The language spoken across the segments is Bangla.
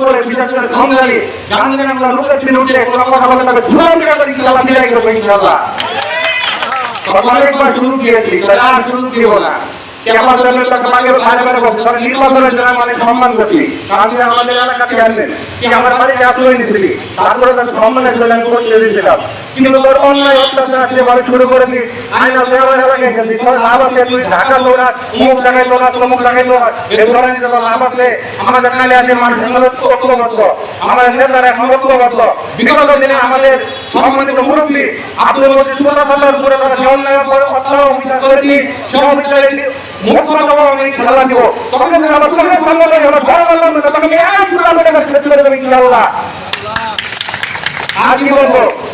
করে বিশেষ করে গান গান আমরা লোকের দিনে উঠে কোনো কথা বলে তাকে ধুলাম করে ইনশাল্লাহ বিদায় করব ইনশাল্লাহ অনেকবার শুরু দিয়েছি আর শুরু মানে সম্মানের তোর অন্যায় অত্যাচার আসলে বাড়ি শুরু করে দিই আইন আছে আমার এলাকায় গেছি তোর লাভ আছে, তুই ঢাকা লোড়া মুখ লাগাই লোড়া মুখ লাগাই লোড়া এই ধরনের যখন লাভ আছে। আমাদের কালে আছে মানুষের ঐক্যবদ্ধ। আমাদের নেতারা এখন ঐক্যবদ্ধ। বিগত দিনে আমাদের সম্মানিত মুরব্বী আব্দুল মজিদ সুরা সাল্লার উপরে তারা যে অন্যায় অত্যাচার অবিচার করেছি সব বিচারে মুখ্যমন্ত্রী আমি খেলা দিব। তখন আমার সম্মান হবে আমার ঘর বললাম না তখন আমি এক পুরা করে শেষ ইনশাআল্লাহ। আজ বলব? কি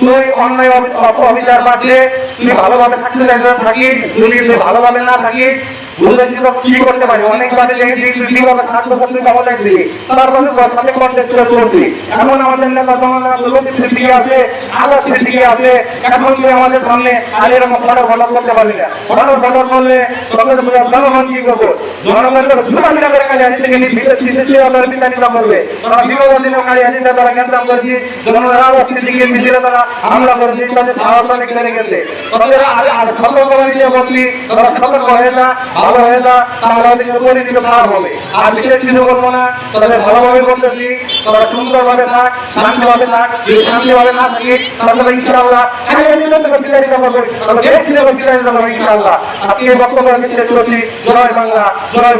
তুই অন্যায় অবিচার বাড়ছে তুই ভালোভাবে থাকতে চাইছিস থাকি। যদি ভালোভাবে না থাকি। বুঝলে কি করতে পারি? অনেক বাদে দেখেছি তুই কীভাবে থাকতে থাকতে পাবো দেখবি তারপরে তোর সাথে কন্ট্যাক্ট করে চলছি। এখন আমাদের নেতা জমানা লতিফ সিদ্দিকি আছে আলাদ সিদ্দিকি আছে। এখন তুই আমাদের সামনে আর এরকম ফটো ফটো করতে পারবি না? ফটো ফটো করলে তোকে জনগণ কি করব? জনগণ তো মিলা করে কাজে আসতে গেলে বিশেষ নিজাম করবে। তারা বিগত দিনে কাজে আসতে তারা কেন্দ্রাম করেছি। জনগণের আওয়াজ সিদ্দিকির মিছিলে তারা হামলা করেছে, তাদের সাহস অনেক বেড়ে গেছে। তাদের আর সতর্ক করে দিয়ে বলছি, তারা সতর্ক হয়ে যা ভালো হয় না তাহলে ওদের দিকে খারাপ হবে। আর বিশেষ কিছু করব না তাদের ভালোভাবে করতে দিই তারা সুন্দরভাবে থাক, শান্তিভাবে থাক, যদি শান্তিভাবে না থাকি, তাহলে ইনশাআল্লাহ আমি থেকে বিদায় দিতে পারব ইনশাআল্লাহ। বক্তব্য করছি। জয় বাংলা, জয়